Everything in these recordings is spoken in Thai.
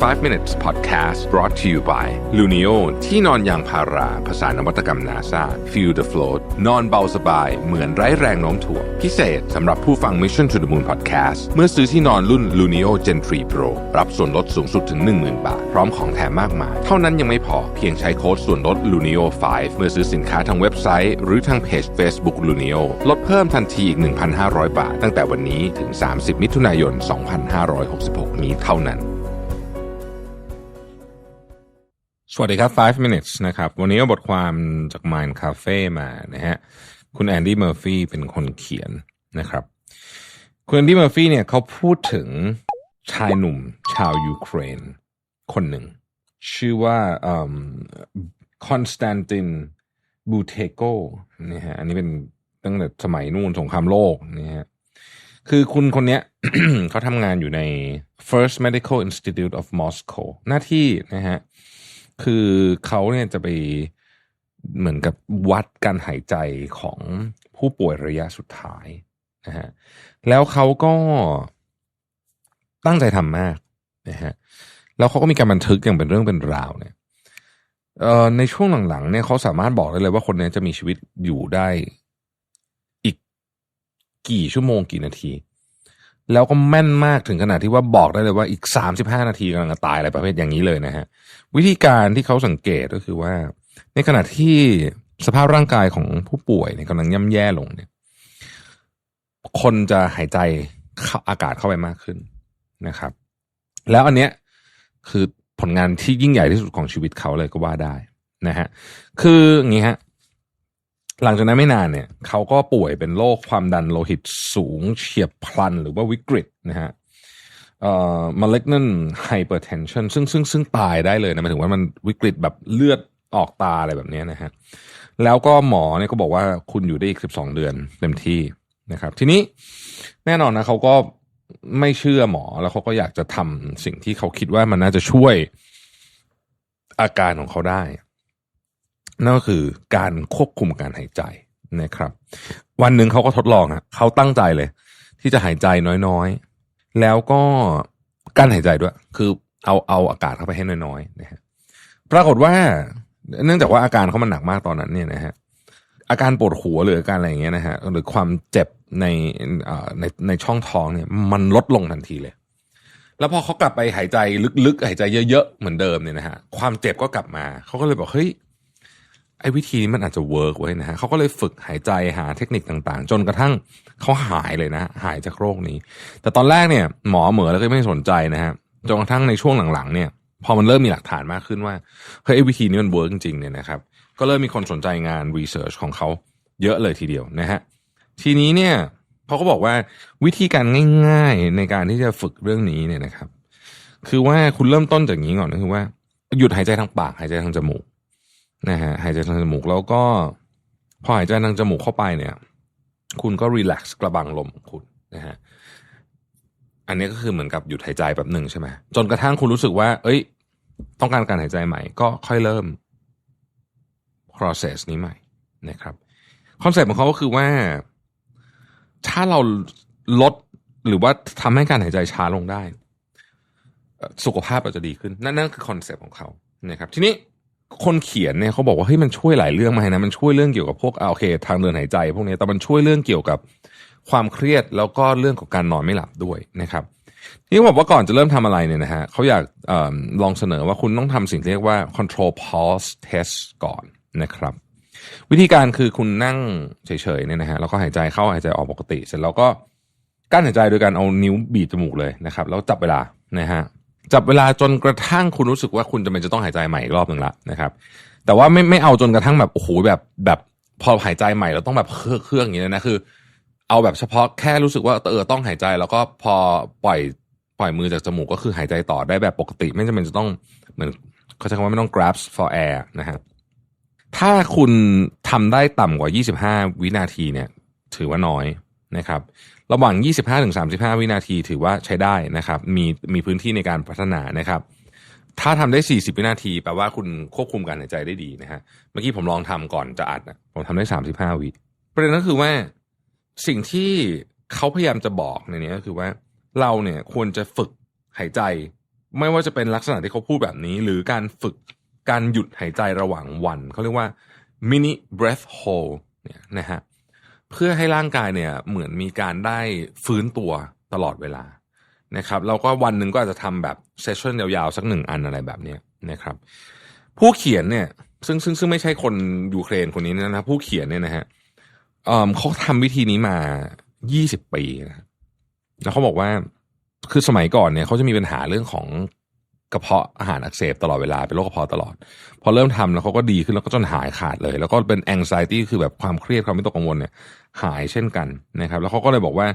5 minutes podcast brought to you by Lunio ที่นอนยางพารา ภาษานวัตกรรม NASA feel the float นอนเบาสบาย เหมือนไร้แรงโน้มถ่วง พิเศษสำหรับผู้ฟัง Mission to the Moon podcast เมื่อซื้อที่นอนรุ่น Lunio Gen 3 Pro รับส่วนลดสูงสุดถึง 10,000 บาท พร้อมของแถมมากมาย เท่านั้นยังไม่พอ เพียงใช้โค้ดส่วนลด Lunio 5 เมื่อซื้อสินค้าทางเว็บไซต์ หรือทางเพจ Facebook Luno ลดเพิ่มทันทีอีก 1,500 บาท ตั้งแต่วันนี้ถึง 30 มิถุนายน 2566 นี้เท่านั้น สวัสดีครับ 5 minutes นะครับ วันนี้เอาบทความจาก Mind Cafe มานะฮะ คุณแอนดี้เมอร์ฟี่เป็นคนเขียนนะครับ คุณแอนดี้เมอร์ฟี่เนี่ยเขาพูดถึงชายหนุ่มชาวยูเครน คนหนึ่ง ชื่อว่าคอนสแตนตินบูเทโกนี่ฮะ อันนี้เป็นตั้งแต่สมัยนู่นสงครามโลกนี่ฮะ คือคุณคนเนี้ยเขาทำงานอยู่ใน First Medical Institute of Moscow หน้าที่นะฮะ คือเขาเนี่ยจะไปเหมือนกับวัดการหายใจของผู้ป่วยระยะสุดท้ายนะฮะแล้วเขาก็ตั้งใจทำมากนะฮะแล้วเขาก็มีการบันทึกอย่างเป็นเรื่องเป็นราวเนี่ยในช่วงหลังๆเนี่ยเขาสามารถบอกได้เลยว่าคนนี้จะมีชีวิตอยู่ได้อีกกี่ชั่วโมงกี่นาที แล้วก็แม่นมากถึงขนาดที่ว่าบอกได้เลยว่าอีกสามสิบห้านาทีกำลังจะตายอะไรประเภทอย่างนี้เลยนะฮะ วิธีการที่เขาสังเกตก็คือว่า ในขณะที่สภาพร่างกายของผู้ป่วยเนี่ยกำลังย่ำแย่ลงเนี่ย คนจะหายใจเข้าอากาศเข้าไปมากขึ้นนะครับ แล้วอันเนี้ยคือผลงานที่ยิ่งใหญ่ที่สุดของชีวิตเขาเลยก็ว่าได้นะฮะ คืออย่างนี้ฮะ หลังจากนั้นไม่นานเนี่ยเขาก็ป่วยเป็นโรคความดันโลหิตสูงเฉียบพลันหรือว่าวิกฤตนะฮะเอ่อ malignant hypertension ซึ่งซึ่งซึ่งตายได้เลยนะหมายถึงว่ามันวิกฤตแบบเลือดออกตาอะไรแบบนี้นะฮะแล้วก็หมอเนี่ยก็บอกว่าคุณอยู่ได้อีกสิบสองเดือนเต็มที่นะครับ ทีนี้แน่นอนนะเขาก็ไม่เชื่อหมอแล้วเขาก็อยากจะทำสิ่งที่เขาคิดว่ามันน่าจะช่วยอาการของเขาได้ นั่นก็คือการควบคุมการหายใจนะครับ วันหนึ่งเขาก็ทดลองฮะเขาตั้งใจเลย ที่จะหายใจน้อยๆ แล้วก็กั้นหายใจด้วย คือเอาเอาอากาศเข้าไปให้น้อยๆนะฮะปรากฏว่า เนื่องจากว่าอาการเขามันหนักมากตอนนั้นเนี่ยนะฮะอาการปวดหัวหรืออาการอะไรอย่างเงี้ยนะฮะหรือความเจ็บในในในช่องท้องเนี่ย มันลดลงทันทีเลย แล้วพอเขากลับไปหายใจลึกๆ หายใจเยอะๆ เหมือนเดิมเนี่ยนะฮะความเจ็บก็กลับมา เขาก็เลยบอกเฮ้ย ไอ้วิธีนี้มันอาจจะเวิร์กไว้นะฮะเขาก็เลยฝึกหายใจหาเทคนิคต่างๆ จนกระทั่งเขาหายเลยนะ หายจากโรคนี้ แต่ตอนแรกเนี่ย หมอเหมือแล้วก็ไม่สนใจนะฮะจนกระทั่งในช่วงหลังๆ เนี่ยพอมันเริ่มมีหลักฐานมากขึ้นว่าเฮ้ยไอ้วิธีนี้มันเวิร์กจริงๆเนี่ยนะครับ ก็เริ่มมีคนสนใจงานรีเสิร์ชของเขาเยอะเลยทีเดียวนะฮะทีนี้เนี่ยเขาก็บอกว่าวิธีการง่าย ๆในการที่จะฝึกเรื่องนี้เนี่ยนะครับ คือว่าคุณเริ่มต้นจากนี้ก่อนก็คือว่า หยุดหายใจทางปากหายใจทางจมูก นะฮะหายใจทางจมูกแล้วก็ พอหายใจทางจมูกเข้าไปเนี่ย คุณก็รีแลกซ์กระบังลมของคุณนะฮะอันนี้ก็คือเหมือนกับหยุดหายใจแบบหนึ่งใช่ไหมจนกระทั่งคุณรู้สึกว่า เอ้ย ต้องการการหายใจใหม่ ก็ค่อยเริ่ม process นี้ใหม่นะครับคอนเซ็ปต์ของเขาก็คือว่า ถ้าเราลดหรือว่าทำให้การหายใจช้าลงได้ สุขภาพเราจะดีขึ้น นั่นนั่นคือคอนเซ็ปต์ของเขานะครับ ทีนี้ คนเขียนเนี่ยเขาบอกว่าเฮ้ยมันช่วยหลายเรื่องมากนะมันช่วยเรื่องเกี่ยวกับพวกอโอเค ทางเดินหายใจพวกนี้แต่มันช่วยเรื่องเกี่ยวกับความเครียดแล้วก็เรื่องของการนอนไม่หลับด้วยนะครับที่บอกว่าก่อนจะเริ่มทำอะไรเนี่ยนะฮะเขาอยากอลองเสนอว่าคุณต้องทำสิ่งที่เรียกว่า control pulse test ก่อนนะครับ วิธีการคือคุณนั่งเฉยๆเนี่ยนะฮะแล้วก็หายใจเข้าหายใจออกปกติ เสร็จแล้วก็กั้นหายใจโดยการเอานิ้วบีบจมูกเลยนะครับ แล้วจับเวลานะฮะ จับเวลาจนกระทั่งคุณรู้สึกว่าคุณจะเป็นจะต้องหายใจใหม่อีกรอบหนึ่งละนะครับ แต่ว่าไม่ไม่เอาจนกระทั่งแบบโอ้โหแบบแบบพอหายใจใหม่เราต้องแบบเครื่องเครื่องอย่างนี้นะคือ เอาแบบเฉพาะแค่รู้สึกว่าเออต้องหายใจแล้วก็พอปล่อยปล่อยมือจากจมูกก็คือหายใจต่อได้แบบปกติ ไม่จำเป็นจะต้องเหมือนเขาใช้คำว่าไม่ต้อง grasp for air นะฮะถ้าคุณทำได้ต่ำกว่า 25 วินาทีเนี่ย ถือว่าน้อย นะครับ ระหว่าง 25-35 วินาทีถือว่าใช้ได้นะครับ มีมีพื้นที่ในการพัฒนานะครับ ถ้าทำได้ 40 วินาทีแปลว่าคุณควบคุมการหายใจได้ดีนะฮะ เมื่อกี้ผมลองทำก่อนจะอัดนะผมทำได้ 35 วิประเด็นก็คือว่าสิ่งที่เขาพยายามจะบอกในนี้ก็คือว่าเราเนี่ยควรจะฝึกหายใจ ไม่ว่าจะเป็นลักษณะที่เขาพูดแบบนี้ หรือการฝึกการหยุดหายใจระหว่างวัน เขาเรียกว่า mini breath hold เนี่ยนะฮะเเพื่อให้ร่างกายเนี่ยเหมือนมีการได้ฟื้นตัวตลอดเวลานะครับแล้วก็วันหนึ่งก็อาจจะทำแบบเซสชั่นยาวๆ สักหนึ่งอันอะไรแบบนี้นะครับ ผู้เขียนเนี่ยซึ่งซึ่งซึ่งไม่ใช่คนยูเครนคนนี้นะผู้เขียนเนี่ยนะฮะเเขาทำวิธีนี้มา20ปีนะแล้วเขาบอกว่าคือสมัยก่อนเนี่ยเขาจะมีปัญหาเรื่องของ ระเพาะอาหารอักเสบตลอดเวลาเป็นโรคกระเพาะตลอด พอเริ่มทำแล้วเขาก็ดีขึ้นแล้วก็จนหายขาดเลย แล้วก็เป็น anxiety คือแบบความเครียดความไม่ตกกังวลเนี่ยหายเช่นกันนะครับ แล้วเขาก็เลยบอกว่า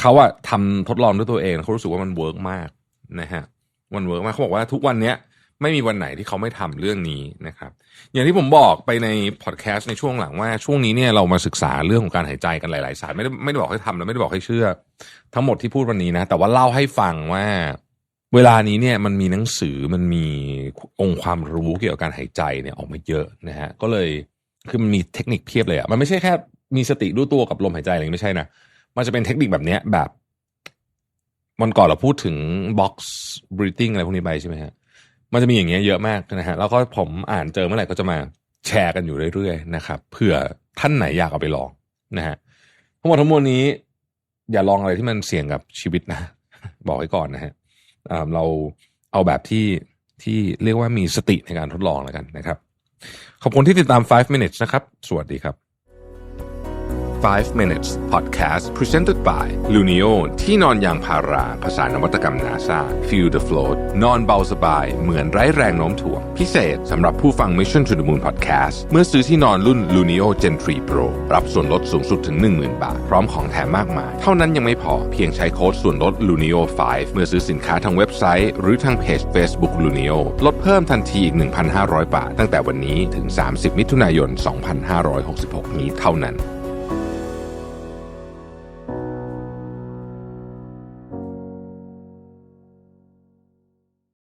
เขาอะทำทดลองด้วยตัวเองเขารู้สึกว่ามันเวิร์กมากนะฮะมันเวิร์กมากเขาบอกว่าทุกวันเนี้ยไม่มีวันไหนที่เขาไม่ทำเรื่องนี้นะครับ อย่างที่ผมบอกไปในพอดแคสต์ในช่วงหลังว่าช่วงนี้เนี่ยเรามาศึกษาเรื่องของการหายใจกันหลายๆสายไม่ได้ไม่ได้บอกให้ทำและไม่ได้บอกให้เชื่อ ทั้งหมดที่พูดวันนี้นะ แต่ว่าเล่าให้ฟังว่า เวลานี้เนี่ยมันมีหนังสือมันมีองค์ความรู้เกี่ยวกับการหายใจเนี่ยออกมาเยอะนะฮะก็เลยคือมันมีเทคนิคเพียบเลยอะมันไม่ใช่แค่มีสติรู้ตัวกับลมหายใจอะไรไม่ใช่นะมันจะเป็นเทคนิคแบบเนี้ยแบบวันก่อนเราพูดถึง box breathing อะไรพวกนี้ไปใช่ไหมฮะมันจะมีอย่างเงี้ยเยอะมากนะฮะแล้วก็ผมอ่านเจอเมื่อไหร่ก็จะมาแชร์กันอยู่เรื่อยๆนะครับเผื่อท่านไหนอยากเอาไปลองนะฮะทั้งหมดทั้งมวลนี้ อย่าลองอะไรที่มันเสี่ยงกับชีวิตนะ บอกไว้ก่อนนะฮะ เราเอาแบบที่ที่เรียกว่ามีสติในการทดลองแล้วกันนะครับ ขอบคุณที่ติดตาม 5 minutes นะครับ สวัสดีครับ 5 minutes podcast presented by Luno ที่นอนยางพารา ภาษานวัตกรรม NASA feel the float นอนเบาสบาย เหมือนไร้แรงโน้มถ่วง พิเศษสำหรับผู้ฟัง Mission to the Moon podcast เมื่อซื้อที่นอนรุ่น Luno Gen 3 Pro รับส่วนลดสูงสุดถึง 10,000 บาท พร้อมของแถมมากมาย เท่านั้นยังไม่พอเพียงใช้โค้ดส่วนลด Luno 5 เมื่อซื้อสินค้าทางเว็บไซต์ หรือทางเพจ Facebook Luno ลดเพิ่มทันทีอีก 1,500 บาท ตั้งแต่วันนี้ถึง 30 มิถุนายน 2566 นี้เท่านั้น